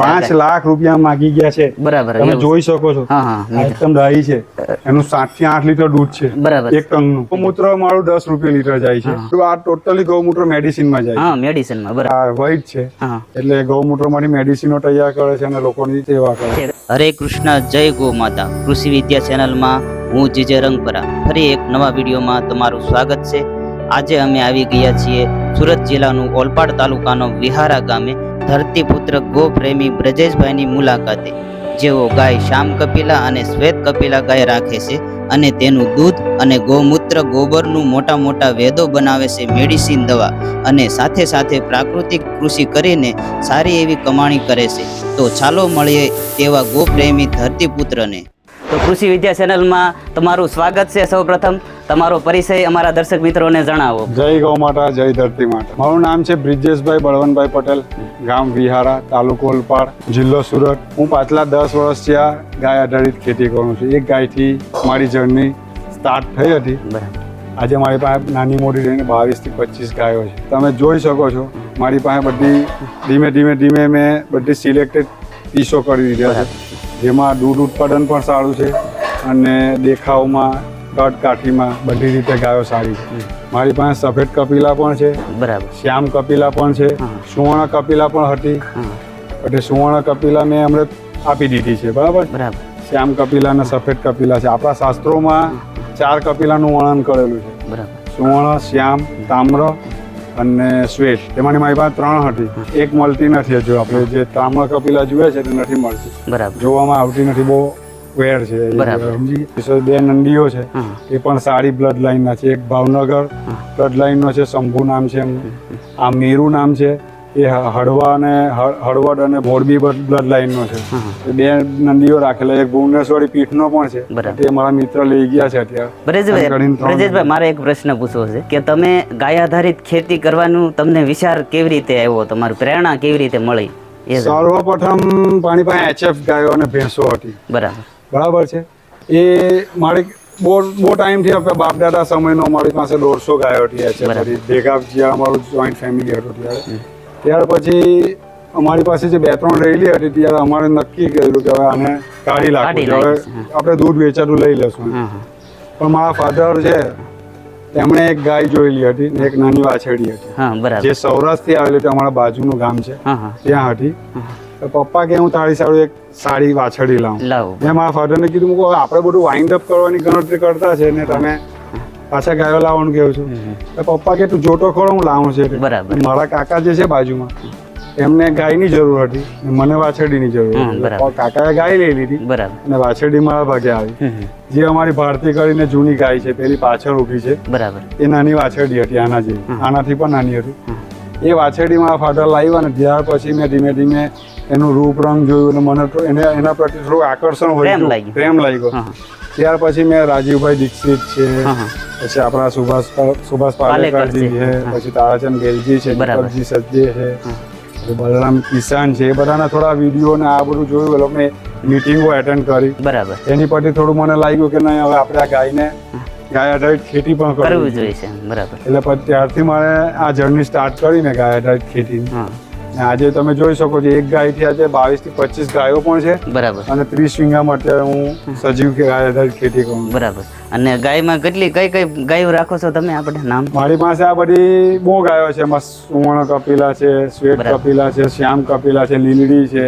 પાંચ લાખ રૂપિયા માગી ગયા છે. બરાબર તમે જોઈ શકો છો. એકદમ ડાહી છે. એનું સાતથી આઠ લીટર દૂધ છે. બરાબર. એક ટનનું ગૌમૂત્ર મારું દસ રૂપિયા લીટર જાય છે. તો આ ટોટલી ગૌમૂત્ર મેડિસિનમાં જાય હા મેડિસિનમાં બરાબર. આ છે. એટલે ગૌમૂત્ર મારી મેડિસિનો તૈયાર કરે છે અને લોકોની સેવા કરે છે. હરે કૃષ્ણ જય ગો માતા. કૃષિ વિદ્યા ચેનલમાં હું જીજે રંગપરા. ફરી એક નવા વિડીયોમાં તમારું સ્વાગત છે. આજે અમે આવી ગયા છીએ સુરત જિલ્લાનું ઓલપાડ તાલુકાનો વિહારા ગામે. ધરતીપુત્ર ગો પ્રેમી બ્રજેશભાઈની મુલાકાતે. જેઓ ગાય શ્યામ કપિલા અને શ્વેત કપિલા ગાય રાખે છે અને તેનું દૂધ અને ગૌમૂત્ર ગોબરનું મોટા મોટા વેદો બનાવે છે મેડિસિન દવા અને સાથે સાથે પ્રાકૃતિક કૃષિ કરીને સારી એવી કમાણી કરે છે. તો ચાલો મળીએ તેવા ગોપ્રેમી ધરતીપુત્રને. તો કૃષિ વિદ્યા ચેનલમાં તમારું સ્વાગત છે સૌપ્રથમ. તમારો પરિચય અમારા દર્શક મિત્રોને જણાવો. જય ગૌ માતા, જય ધરતી માતા. મારું નામ છે બ્રિજેશભાઈ બળવંતભાઈ પટેલ, ગામ વિહારા, તાલુકો ઓલપાડ જિલ્લો સુરત. હું પાછલા દસ વર્ષથી આ ગાય આધારિત ખેતી કરું છું. એક ગાયથી મારી જર્ની સ્ટાર્ટ થઈ હતી. આજે મારી પાસે નાની મોટી રહીને બાવીસથી પચીસ ગાયો છે. તમે જોઈ શકો છો, મારી પાસે બધી ધીમે ધીમે ધીમે મેં બધી સિલેક્ટેડ પીસો કરી દીધા છે. જેમાં દૂધ ઉત્પાદન પણ સારું છે અને દેખાવમાં કટ કાઠીમાં બધી રીતે ગાયો સારી છે. મારી પાસે સફેદ કપિલા પણ છે બરાબર. શ્યામ કપિલા પણ છે સુવર્ણ કપિલા પણ હતી. એટલે સુવર્ણ કપિલા મેં હમણાં આપી દીધી છે બરાબર? બરાબર. શ્યામ કપિલા અને સફેદ કપિલા છે. આપણા શાસ્ત્રોમાં ચાર કપિલાનું વર્ણન કરેલું છે. બરાબર. સુવર્ણ શ્યામ તામ્ર અને સ્વેટ એમાંની મારી પાસે ત્રણ હતી. એક મળતી નથી હજુ આપણે. જે તામ્ર કપિલા જોઈએ છે તે નથી મળતી. બરાબર. જોવામાં આવતી નથી. બહુ વેર છે. બરાબર. બે નંદીઓ છે. એ પણ સારી બ્લડ લાઈનના છે. એક ભાવનગર બ્લડ લાઈનનો છે. શંભુ નામ છે આ મેરુ નામ છે. એ હળવા અને હળવડ અને મોરબી બ્લડ લાઈનનો છે. બે નંદીઓ રાખેલા એક ભુવનેશ્વરી પીઠનો પણ છે. તે મારા મિત્ર લઈ ગયા છે અત્યારે. બ્રજેશભાઈ બ્રજેશભાઈ મારે એક પ્રશ્ન પૂછવો છે કે તમે ગાય આધારિત ખેતી કરવાનું તમને વિચાર કેવી રીતે આવ્યો? તમારું પ્રેરણા કેવી રીતે મળી? સર્વપ્રથમ પાણી પાસે એચએફ ગાયો અને ભેંસો હતી. બરાબર. બરાબર છે. એ મારી બહુ બહુ ટાઈમથી આપણે બાપ દાદા સમયનો મારી પાસે દોઢસો ગાયો હતી એચએફ ભેગા જ્યાં અમારું જોઈન્ટ ફેમિલી હતું ત્યારે. ત્યાર પછી અમારી પાસે જે બે ત્રણ રહેલી હતી ત્યારે અમારે નક્કી કર્યું કે હવે આને કાઢી લાગી નાખવું હવે આપણે દૂધ વેચાતું લઈ લેશું પણ મારા ફાધર છે તેમણે એક ગાય જોયેલી હતી ને એક નાની વાછરડી હતી. જે સૌરાષ્ટ્ર સૌરાષ્ટ્રથી આવેલી હતી અમારા બાજુનું ગામ છે. ત્યાં હતી. તો પપ્પા કે હું તારી સારું એક સારી વાછડી લાવું. મેં મારા ફાધરને કીધું આપણે બધું વાઇન્ડ અપ કરવાની ગણતરી કરતા છે ને તમે પાછા ગાયો લાવવાનું કેવું છું. પપ્પા કે તું જોતો ખોળો હું લાવું છે. બરાબર. મારા કાકા જે છે બાજુમાં એમને ગાયની જરૂર હતી ને મને વાછરડીની જરૂર. કાકાએ ગાય લઈ લીધી બરાબર. અને વાછરડી મારા ભાગે આવી. જે અમારી ભારતી કરીને જૂની ગાય છે પેલી પાછળ ઊભી છે બરાબર. એ નાની વાછરડી હતી આના જેવી. આનાથી પણ નાની હતી. એ વાછરડી મારા ફાધર લાવ્યા ને ત્યાર પછી મેં ધીમે ધીમે એનું રૂપ રંગ જોયું અને મને તો એને એના પ્રત્યે થોડું આકર્ષણ હોય પ્રેમ લાગ્યો. ત્યાર પછી મેં રાજીવભાઈ દીક્ષિત છે પછી આપણા સુભાષ સુભાષ પાલેકરજી છે. પછી તારાચંદ ગેલજી છે. દીપકજી સજ્જે છે બલરામ કિસાન છે એ બધાના થોડા વીડિયો ને આ બધું જોયું એ લોકોને મિટિંગો એટેન્ડ કરી. બરાબર. એની પરથી થોડું મને લાગ્યું કે નહીં હવે આપણે આ ગાયને ગાય આધારિત ખેતી પણ કરવી જોઈએ. બરાબર. એટલે પછી ત્યારથી મારે આ જર્ની સ્ટાર્ટ કરીને ગાય આધારિત ખેતી. ને આજે તમે જોઈ શકો છો એક ગાયથી આજે બાવીસથી પચીસ ગાયો પણ છે. બરાબર. અને ત્રીસ વીંગામાં અત્યારે હું સજીવ કે ગાય આધારિત ખેતી કરું બરાબર. અને ગાયમાં કેટલી કઈ કઈ ગાયો રાખો છો તમે આપણે નામ? મારી પાસે આ બધી બહુ ગાયો છે એમાં સુવર્ણ કપિલા છે શ્વેત કપિલા છે શ્યામ કપિલા છે લીલડી છે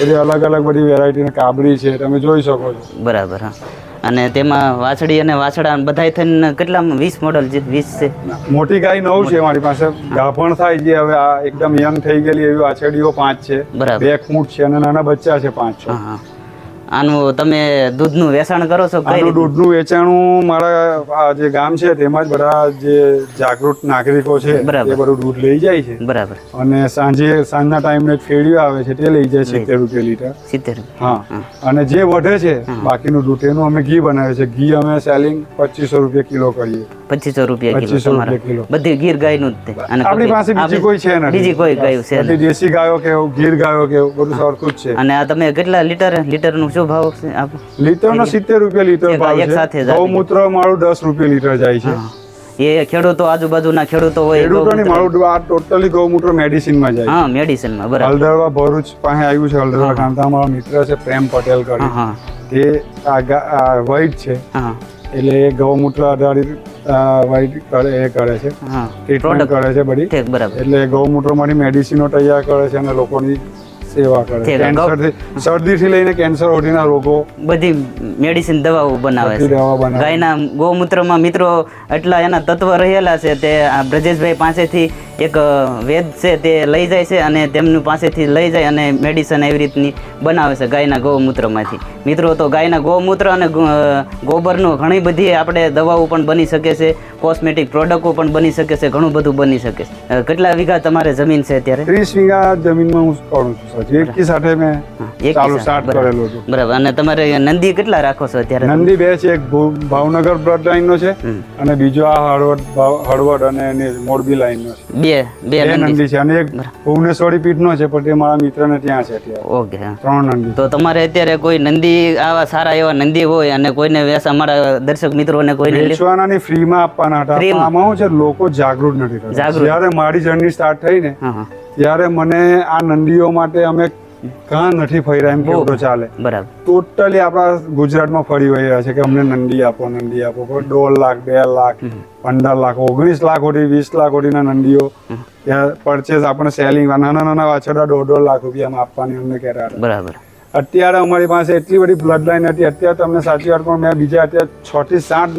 બધી અલગ અલગ બધી વેરાયટીની કાબરી છે તમે જોઈ શકો છો. બરાબર હા. અને તેમાં વાછડી અને વાછડા બધા થઈને કેટલા વીસ મોડલ છે? વીસ છે? મોટી ગાય નવ છે મારી પાસે. ગાભણ થાય છે હવે આ એકદમ યંગ થઈ ગયેલી એવી વાછડીઓ પાંચ છે. બે ખૂંટ છે અને નાના બચ્ચા છે પાંચ છ. આનું તમે દૂધનું વેચાણ કરો છો આનું દૂધનું વેચાણું મારા આ જે ગામ છે તેમાં જ બધા જે જાગૃત નાગરિકો છે એ બધું દૂધ લઈ જાય છે. બરાબર. અને સાંજે સાંજના ટાઈમે ફેડીઓ આવે છે તે લઈ જાય સિત્તેર રૂપિયા લીટર. સિત્તેર હા. અને જે વધે છે બાકીનું દૂધ એનું અમે ઘી બનાવે છે ઘી અમે સેલિંગ પચીસો રૂપિયા કિલો કરીએ. પચીસો રૂપિયા કિલો 2500 તમારા. રૂપિયા કિલો. બધી ગીર ગાયનું જ અને આપણી પાસે બીજી કોઈ છે નથી. બીજી કોઈ ગાયું છે દેશી ગાયો કેવું ગીર ગાયો કેવું બધું સરખું જ છે. અને આ તમે કેટલા લીટર લીટરનું શું ભાવ છે આપ લીટર સિત્તેર રૂપિયા લીટર ભાવ છે. ગૌમૂત્ર મારું દસ રૂપિયા લીટર જાય છે. એ ખેડૂતો આજુબાજુના ખેડૂતો હોય ખેડૂતોની ગૌમૂત્ર- આ ટોટલી ગૌમૂત્ર મેડિસિનમાં જાય હા મેડિસિનમાં બરાબર. હલદરવા ભરૂચ પાસે આવ્યું છે હલદરવા ગામમાં મારો મિત્ર છે પ્રેમ પટેલ કરી. હા તે આ આ છે. હા. એટલે એ ગૌમૂત્ર આધારિત વાઈટ કરે એ કરે છે. હા. ટ્રીટમેન્ટ કરે છે બધી. બરાબર. એટલે ગૌમૂત્રમાંથી મેડિસિનો તૈયાર કરે છે અને લોકોની સેવા કરે. છે કેન્સરથી શરદીથી લઈને કેન્સર ઓઢીના રોગો. બધી મેડિસિન દવાઓ બનાવે છે. ગાયના ગૌમૂત્રમાં મિત્રો એટલા એના તત્વ રહેલા છે તે આ બ્રજેશભાઈ પાસેથી એક વેદ છે તે લઈ જાય છે અને તેમનું પાસેથી લઈ જાય અને મેડિસિન એવી રીતની બનાવે છે ગાયના ગૌમૂત્રમાંથી. મિત્રો તો ગાયના ગૌમૂત્ર અને ગોબરનું ઘણી બધી આપણે દવાઓ પણ બની શકે છે કોસ્મેટિક પ્રોડક્ટો પણ બની શકે છે ઘણું બધું બની શકે છે. કેટલા વીઘા તમારે જમીન છે અત્યારે? ત્રીસ વીઘા જમીનમાં હું છું સાહેબ એકી સાથે મેં ચાલુ સ્ટાર્ટ બરાબર. કરેલું બરાબર. અને તમારે નંદી કેટલા રાખો છો અત્યારે? નંદી બે છે એક ભાવનગર બ્લડ લાઈનનો છે અને બીજો આ હળવદ હળવદ અને એની મોરબી લાઈનનો છે. બે બે બે નંદી. નંદી છે અને એક ભુવનેશ્વરી પીઠનો છે પણ તે મારા મિત્રને ત્યાં છે અત્યારે. ઓકે ત્રણ નંદી. તો તમારે અત્યારે કોઈ નંદી આવા સારા એવા નંદી હોય અને કોઈને વેસ અમારા દર્શક મિત્રોને કોઈને લે- વેચવાના ની ફ્રીમાં આપવાના હતા? આમાં શું છે લોકો જાગૃત નથી. જ્યારે મારી જર્ની સ્ટાર્ટ થઈ ને ત્યારે મને આ નંદીઓ માટે અમે કાં નથી ફર્યા એમ કેવું તો ચાલે. બરાબર. ટોટલી આપણા ગુજરાતમાં ફરી રહ્યા છે કે અમને નંદી આપો નંદી આપો. દોઢ લાખ બે લાખ પંદર લાખ ઓગણીસ લાખ સુધી વીસ લાખ સુધીના નંદીઓ પરચેસ આપણે સેલિંગ નાના નાના વાછરડા દોઢ દોઢ લાખ રૂપિયામાં આપવાની અમને કહેતા બરાબર. અત્યારે અમારી પાસે એટલી બધી બ્લડ લાઈન હતી. અત્યારે તમને સાચી વાત પણ મેં બીજા અત્યારે છ થી સાત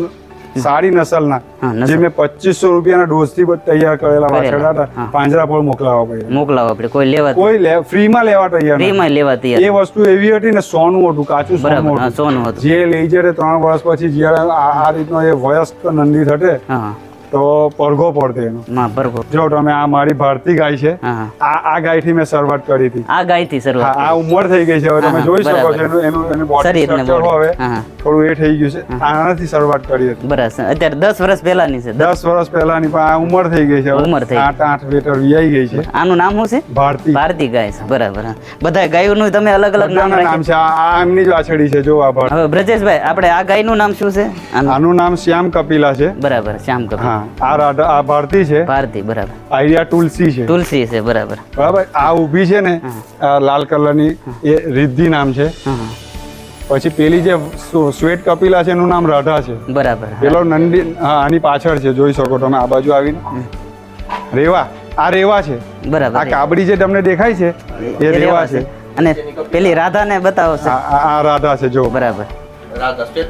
સારી નસલના. જે મેં પચીસો રૂપિયાના ડોઝથી તૈયાર કરેલા વાછરડા હતા હા. પાંજરા પર મોકલાવવા પડે મોકલાવો પડે કોઈ લેવા કોઈ ફ્રીમાં લેવા તૈયાર. ફ્રીમાં લેવા તૈયાર એ વસ્તુ એવી હતી ને સોનું હતું કાચું સોનું હતું. સોનું હતું. જે લઈ જયારે ત્રણ વર્ષ પછી જ્યારે આ રીતનો એ વયસ્ક નંદી થશે તો પડઘો પડતો એનો. માં જો તમે આ મારી ભારતી ગાય છે. હા આ ગાયથી મેં શરૂઆત કરી હતી. આ ગાયથી શરૂઆત આ ઉંમર થઈ ગઈ છે હવે તમે જોઈ શકો છો એનું એનું એનું બોડી સ્ટ્રક્ચર હવે થોડું એ થઈ ગયું છે. આનાથી શરૂઆત કરી હતી. બરાબર અત્યારે દસ વર્ષ પહેલાની છે. દસ વર્ષ પહેલાની પણ આ ઉંમર થઈ ગઈ છે ઉંમર થઈ. આઠ આઠ લીટર વિયાઈ ગઈ છે. આનું નામ શું છે? ભારતી. ભારતી ગાય છે. બરાબર. બધા ગાયોનું તમે અલગ અલગ નામ નામ છે. આ આ એમની જ વાછડી છે જો આ હવે બ્રજેશભાઈ આપણે આ ગાયનું નામ શું છે? આનું. નામ શ્યામ કપિલા છે. બરાબર શ્યામ કપૂર હા. આ રાધા આ ભારતી છે. ભારતી બરાબર. આઈડિયા તુલસી છે. તુલસી છે બરાબર. બરાબર? આ ઊભી છે ને આ લાલ કલરની એ રિદ્ધિ નામ છે. પછી પેલી જે શ્વેત કપિલા છે એનું નામ રાધા છે. બરાબર પેલો નંદી હા આની પાછળ છે જોઈ શકો તમે આ બાજુ આવીને. રેવા. આ રેવા છે. બરાબર આ કાબડી જે તમને દેખાય છે એ રેવા છે. અને પેલી રાધાને બતાવો છે. આ રાધા છે જો. બરાબર. રાધા શ્વેત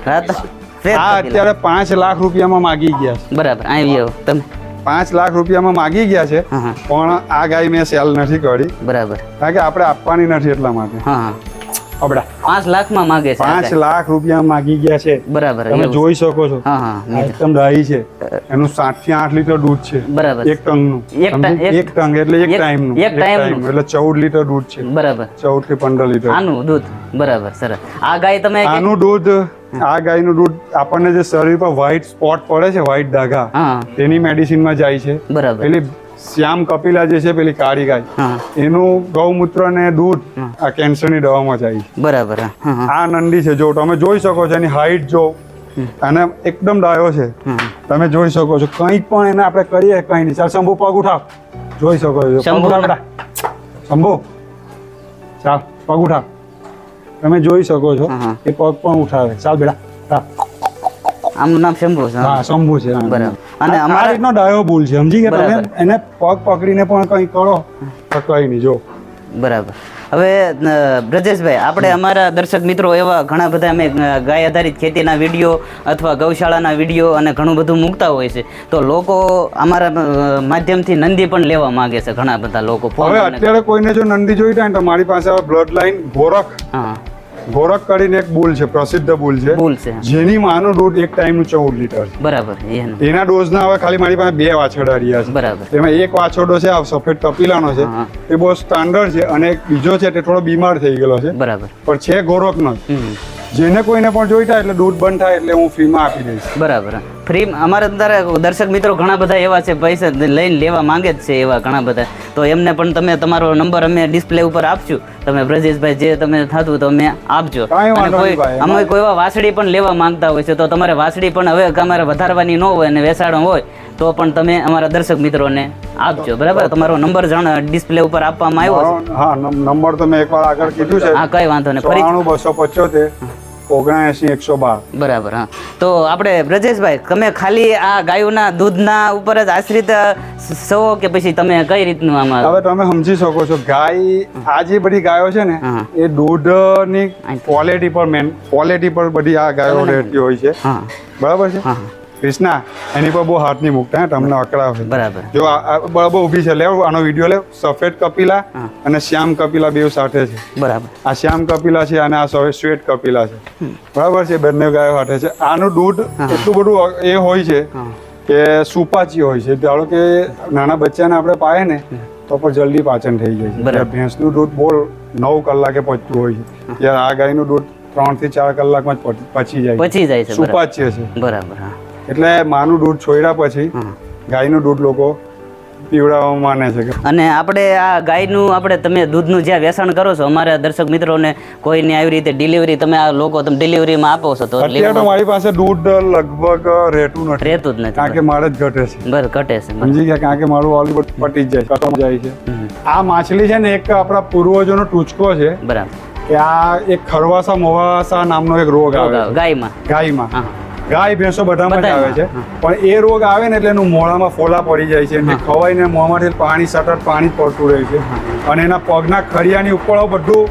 આ અત્યારે પાંચ લાખ રૂપિયામાં માગી ગયા છે. બરાબર આવી આવો તમે. પાંચ લાખ રૂપિયામાં માગી ગયા છે પણ આ ગાય મેં સેલ નથી કરી. બરાબર. કારણ કે આપણે આપવાની નથી એટલા માટે. અબડા. પાંચ લાખમાં માગે છે પાંચ લાખ રૂપિયા માગી ગયા છે. બરાબર તમે જોઈ શકો છો. એકદમ ડાહી છે. એનું સાતથી આઠ લીટર દૂધ છે. બરાબર. એક ટંગનું. એક એક- ટંગ એટલે એક ટાઈમ ટાઈમનું. એક ટાઈમ એટલે ચૌદ લીટર દૂધ છે. બરાબર. ચૌદથી પંદર લીટર. આનું દૂધ. બરાબર સરસ. આ ગાય તમે આનું દૂધ આ ગાયનું દૂધ આપણને જે શરીર પર વ્હાઈટ સ્પોટ પડે છે વ્હાઈટ ડાઘા તેની મેડિસિનમાં જાય છે. બરાબર. પેલી શ્યામ કપિલા જે છે પેલી કાળી ગાય એનું ગૌમૂત્ર ને દૂધ આ કેન્સરની દવામાં જાય છે. બરાબર આ નંદી છે જો તમે જોઈ શકો છો એની હાઈટ જો અને એકદમ ડાયો છે. તમે જોઈ શકો છો કંઈ પણ એને આપણે કરીએ કંઈ નહીં. ચાલ શંભુ પગ ઉઠાવ જોઈ શકો છો. શંભુ. ના- શંભુ. ચાલ પગ ઉઠાવ તમે જોઈ શકો છો. એ પગ પણ ઉઠાવે. ચાલ બેટા ચાલ. આમનું નામ શંભુ છે હા. શંભુ છે બરાબર. અને અમારા- રીતનો ડાયો ભૂલ છે. સમજી ગયા તમે? એને પગ પકડીને પણ કંઈ કરો તો કંઈ નહીં જો. બરાબર. હવે બ્રજેશભાઈ આપણે અમારા દર્શક મિત્રો એવા ઘણા બધા અમે ગાય આધારિત ખેતીના વીડિયો અથવા ગૌશાળાના વીડિયો અને ઘણું બધું મૂકતા હોય છે. તો લોકો અમારા માધ્યમથી નંદી પણ લેવા માંગે છે ઘણા બધા લોકો. હવે અત્યારે કોઈને જો નંદી જોઈતા હોય તો મારી પાસે બ્લડ લાઈન ગોરખ. હા. ગોરખ કરીને એક બુલ છે પ્રસિદ્ધ બુલ છે. જેની માનું દૂધ એક ટાઈમનું ચૌદ લીટર બરાબર એના ડોઝ ના હવે ખાલી મારી પાસે બે વાછરડા રહ્યા છે. બરાબર. એમાં એક વાછરડો છે આ સફેદ તપીલાનો છે. એ બહુ સ્ટાન્ડર્ડ છે અને એક બીજો છે તે થોડો બીમાર થઈ ગયેલો છે. બરાબર. પણ છે ગોરખનો જ. જેને કોઈને પણ જોઈતા એટલે દૂધ બંધ થાય એટલે હું ફ્રીમાં આપી દઈશ. બરાબર. ફ્રી અમારા અંદર દર્શક મિત્રો ઘણા બધા એવા છે પૈસા લઈને લેવા માંગે જ છે એવા ઘણા બધા. તો એમને પણ તમે તમારો નંબર અમે ડિસ્પ્લે ઉપર આપશું. તમે બ્રજેશભાઈ જે તમે થતું તો અમે આપજો. અમે કોઈ એવા વાસડી પણ લેવા માંગતા હોય છે તો તમારે વાસડી પણ હવે અમારે વધારવાની ન હોય અને વેસાણો હોય તો પણ તમે અમારા દર્શક મિત્રોને આપજો બરાબર? તમારો નંબર જણ ડિસ્પ્લે ઉપર આપવામાં આવ્યો છે. હા નંબર તો મેં એકવાર આગળ કીધું છે. હા કઈ વાંધો નહીં. ફરી બસો પંચોતેર ઓગણએંસી એકસો બાર. બરાબર હા. તો આપણે બ્રજેશભાઈ તમે ખાલી આ ગાયોના દૂધના ઉપર જ આશ્રિત છો કે પછી તમે કઈ રીતનું આમાં? હવે તમે સમજી શકો છો ગાય આ જે બધી ગાયો છે ને એ દૂધની ક્વોલિટી પર મેન ક્વોલિટી પર બધી આ ગાયો રહેતી હોય છે. બરાબર છે? હા એની પર બહુ હાથ નહીં મૂકતા હે, તમને અકળાવે બરાબર. જો બરાબર ઊભી છે લેવ આનો વીડિયો લેવ સફેદ કપિલા અને શ્યામ કપિલા બેવ સાથે છે. બરાબર. આ શ્યામ કપિલા છે અને આ શ્વેત કપિલા છે. બરાબર છે બંને ગાયો સાથે છે. આનું દૂધ એટલું બધું એ હોય છે કે સુપાચી હોય છે. ધારો કે નાના બચ્ચાને આપણે પાય ને તો પણ જલ્દી પાચન થઈ જાય છે. ભેંસનું દૂધ બહુ નવ કલાકે પચતું હોય છે. ત્યારે આ ગાયનું દૂધ ત્રણથી ચાર કલાકમાં જ પચી જાય પચી જાય છે સુપાચ્ય છે. બરાબર એટલે માનું દૂધ છોડ્યા પછી ગાયનું દૂધ લોકો પીવડાવવા માને છે. અને આપણે આ ગાયનું આપણે તમે દૂધનું જ્યાં વેચાણ કરો છો અમારા દર્શક મિત્રોને કોઈને આવી રીતે ડિલિવરી તમે આ લોકો તમે ડિલિવરીમાં આપો છો તો અત્યારે મારી પાસે દૂધ લગભગ રહેતું નથી. રહેતું જ કારણ કે મારે જ ઘટે છે. બરાબર ઘટે છે સમજી ગયા? કારણ કે મારું ઓલી પટી જાય કટમ જાય છે. આ માછલી છે ને એક આપણા પૂર્વજોનો ટૂચકો છે. બરાબર. કે આ એક ખરવાસા મોવાસા નામનો એક રોગ આવે ગાયમાં. ગાયમાં. ગાય ભેંસો બધામાં જ આવે છે. પણ એ રોગ આવે ને એટલે એનું મોઢામાં ફોલા પડી જાય છે. અને ખવાઈને મોંમાંથી પાણી સતત પાણી પડતું રહે છે. અને એના પગના ખડિયાની ઉપર બધું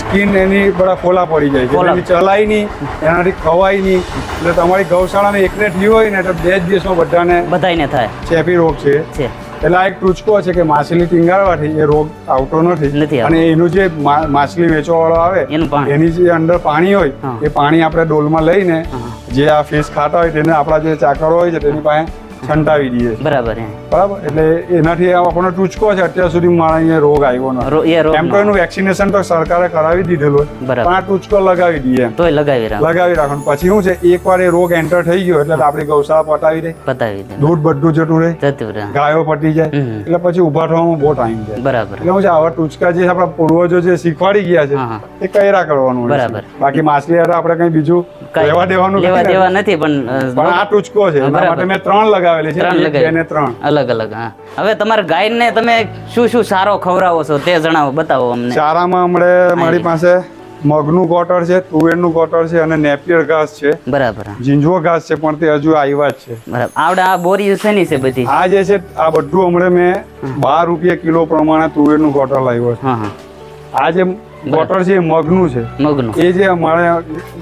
સ્કિન એની બધા ફોલા પડી જાય છે. એની ચલાય નહીં એનાથી ખવાય નહીં. એટલે તમારી ગૌશાળામાં એકને થયું હોય ને તો બે જ દિવસમાં બધાને બધાને થાય. ચેપી રોગ છે. એટલે આ એક ટૂચકો છે કે માછલી ટીંગાડવાથી એ રોગ આવતો નથી. અને એનું જે માછલી વેચવાવાળો આવે એનું એની જે અંદર પાણી હોય એ પાણી આપણે ડોલમાં લઈને જે આ ફિશ ખાતા હોય તેને આપણા જે ચાકરો હોય છે તેની પાસે છંટાવી દઈએ. બરાબર બરાબર? એટલે એનાથી આપણો ટૂચકો છે અત્યાર સુધી મારા અહીંયા રોગ આવ્યો રોગ એમ તો એનું વેક્સિનેશન તો સરકારે કરાવી દીધેલું પણ આ ટૂચકો લગાવી દઈએ તો લગાવી રાખો. લગાવી રાખવાનું પછી શું છે એકવાર એ રોગ એન્ટર થઈ ગયો એટલે આપણી ગૌશાળા પટાવી દે. પટાવી દે. દૂધ બધું જતું રહે. જતું રહે. ગાયો પટી જાય. એટલે પછી ઊભા થવામાં બહુ ટાઈમ જાય. બરાબર. એટલે હું છે આવા ટૂચકા જે આપણા પૂર્વજો જે શીખવાડી ગયા છે. એ કયરા કરવાનું બરાબર. બાકી માછલી આપણે કઈ બીજું લેવા દેવાનું લેવા દેવા નથી પણ આ ટૂચકો છે. એના માટે મેં ત્રણ લગાવેલી છે ત્રણ લગાવી. ત્રણ. અલગ અલગ હા. હવે તમારા ગાયને તમે શું શું સારો ખવડાવો છો તે જણાવો બતાવો અમને. ચારામાં હમણે મારી પાસે મગનું ગોટર છે તુવેરનું ગોટર છે અને નેપિયર ઘાસ છે. બરાબર જીંજવો ઘાસ છે પણ તે હજુ આવ્યા જ છે. બરાબર. આવડે આ બોરી શેની છે બધી? આ જે છે આ બધું હમણે મેં બાર રૂપિયા કિલો પ્રમાણે તુવેરનું ગોટર લાવ્યો છે. આ જે ગોટર છે મગનું છે. મગનું. એ જે અમારે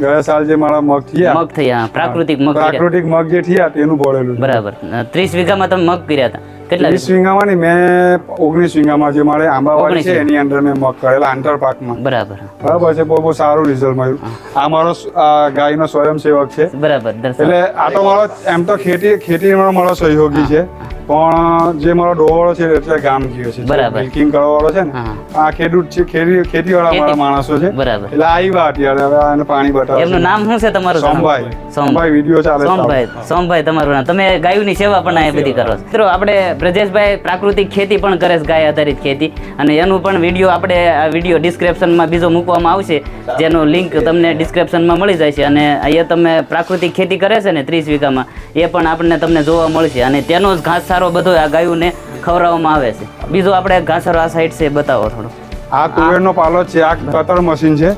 ગયા સાલ જે મારા મગ થયા મગ થયા પ્રાકૃતિક મગ પ્રાકૃતિક મગ જે થયા તેનું ભરેલું બરાબર. ત્રીસ વીઘામાં તમે મગ કર્યા હતા. કેટલા વીસ વીઘામાં નહીં મેં ઓગણીસ વીઘામાં જે મારે આંબાવાડી છે એની અંદર મેં મગ કરેલા આંતર પાકમાં. બરાબર. બરાબર છે બહુ બહુ સારું રિઝલ્ટ મળ્યું. આ મારો આ ગાયનો સ્વયંસેવક છે. બરાબર એટલે આ તો મારો એમ તો ખેતી ખેતીમાં મારો સહયોગી છે. પણ જે મારો ડોવાળો છે એટલે ગામ ગયો છે. બરાબર. મિલ્કિંગ કરવાવાળો છે ને આ ખેડૂત છે ખેતી ખેતીવાળા મારા માણસો છે. બરાબર. એટલે આવ્યા અત્યારે હવે આને પાણી બતાવે. એમનું નામ શું છે તમારું? સોમભાઈ. સોમભાઈ વિડિયો ચાલે સોમભાઈ. સોમભાઈ તમારું નામ. તમે ગાયોની સેવા પણ આ બધી કરો મિત્રો આપણે બ્રજેશભાઈ પ્રાકૃતિક ખેતી પણ કરે છે ગાય આધારિત ખેતી. અને એનું પણ વીડિયો આપણે આ વીડિયો ડિસ્ક્રિપ્શનમાં બીજો મૂકવામાં આવશે જેનો લિંક તમને ડિસ્ક્રિપ્શનમાં મળી જાય છે. અને અહીંયા તમે પ્રાકૃતિક ખેતી કરે છે ને ત્રીસ વીઘામાં એ પણ આપણને તમને જોવા મળશે. અને તેનો જ ઘાસચારો બધો આ ગાયોને ખવડાવવામાં આવે છે. બીજો આપણે ઘાસર આ સાઈડ છે બતાવો થોડો. આ તુવેરનો પાલો છે આ કતર મશીન છે.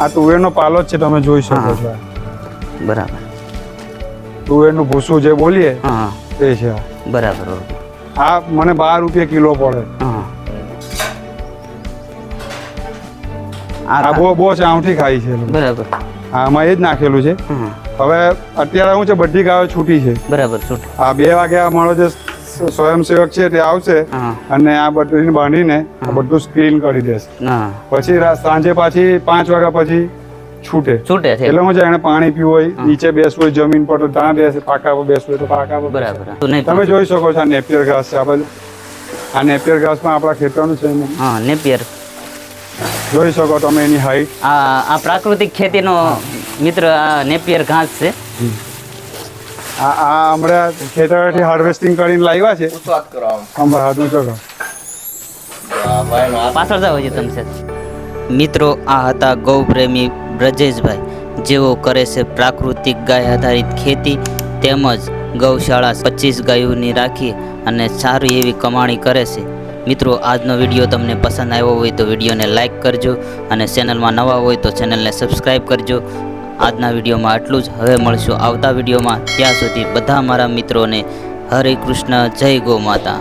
આ તુવેરનો પાલો છે તમે જોઈ શકો છો. બરાબર. તુવેરનું ભૂસું જે બોલીએ હા તે છે બરાબર આ મને બાર રૂપિયા કિલો પડે. હા આ બહુ બહુ ચાવઠી ખાઈ છે એ. બરાબર. આમાં એ જ નાખેલું છે. હવે અત્યારે શું છે બધી ગાયો છૂટી છે. બરાબર છૂટ. આ બે વાગે અમારો જે સ્વયંસેવક છે તે આવશે અને આ બધું બાંધીને બધું સ્ક્રીન કરી દેશે. પછી સાંજે પાછી પાંચ વાગ્યા પછી છૂટે. છૂટે છે. એટલે હું એને પાણી પીવું હોય નીચે બેસવું હોય જમીન પર તો ત્યાં બેસે પાકા પર બેસવું હોય તો પાકા પર બરાબર. તમે જોઈ શકો છો આ નેપિયર ઘાસ છે. આ બધું આ નેપિયર ઘાસમાં આપણા ખેતરનું છે હા નેપિયર. જોઈ શકો તમે એની હાઈટ આ આ પ્રાકૃતિક ખેતીનો મિત્ર આ નેપિયર ઘાસ છે. આ આ હમણાં ખેતરથી હાર્વેસ્ટિંગ કરીને લાવ્યા છે. પાછળ જાવ છે તમે મિત્રો આ હતા ગૌપ્રેમી બ્રજેશભાઈ. જેઓ કરે છે પ્રાકૃતિક ગાય આધારિત ખેતી તેમજ ગૌશાળા પચીસ ગાયોની રાખી અને સારી એવી કમાણી કરે છે. મિત્રો આજનો વીડિયો તમને પસંદ આવ્યો હોય તો વિડીયોને લાઇક કરજો અને ચેનલમાં નવા હોય તો ચેનલને સબસ્ક્રાઈબ કરજો. આજના વિડીયોમાં આટલું જ. હવે મળશું આવતા વિડીયોમાં. ત્યાં સુધી બધા મારા મિત્રોને હરે કૃષ્ણ, જય ગો માતા